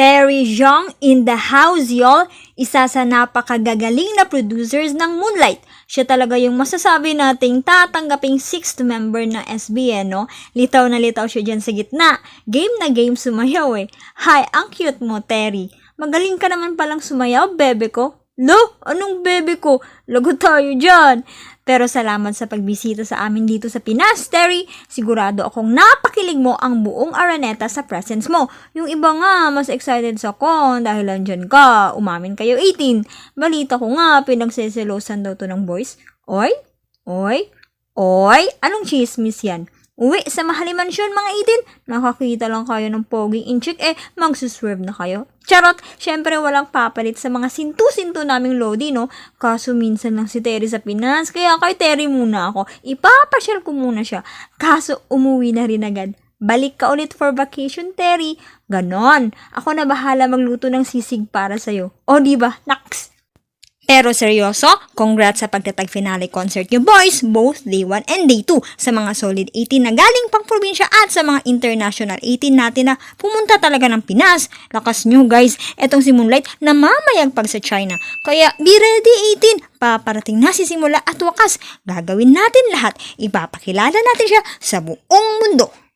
Terry Zhang in the house, y'all. Isa sa napakagagaling na producers ng Moonlight. Siya talaga yung masasabi nating tatanggaping sixth member ng SBN, no? Litaw na litaw siya dyan sa gitna. Game na game sumayaw eh. Hi, ang cute mo, Terry. Magaling ka naman palang sumayaw, bebe ko. Lo, anong bebe ko? Lago tayo dyan. Pero salamat sa pagbisita sa amin dito sa Pinas, Terry. Sigurado akong napakilig mo ang buong Araneta sa presence mo. Yung iba nga, mas excited sa kon dahil andyan ka. Umamin kayo 18. Balita ko nga, pinagseselosan daw to ng boys. Oy? Oy? Oy? Anong chismis yan? Uwi sa Mahali Mansion mga 18. Nakakita lang kayo ng poging inchik eh, magsuswerve na kayo. Charot, syempre walang papalit sa mga sintu-sintu naming Lodi, no? Kaso minsan lang si Terry sa Pinas, kaya kay Terry muna ako. Ipapasyal ko muna siya. Kaso umuwi na rin agad. Balik ka ulit for vacation, Terry. Ganon. Ako na bahala magluto ng sisig para sa'yo. O, di ba? Naks! Pero seryoso, congrats sa pagtatag finale concert nyo boys, both day 1 and day 2 sa mga solid 18 na galing pang probinsya at sa mga international 18 natin na pumunta talaga ng Pinas. Lakas nyo guys, etong si Moonlight na mamayagpag sa China. Kaya be ready 18, paparating na si simula at wakas. Gagawin natin lahat, ipapakilala natin siya sa buong mundo.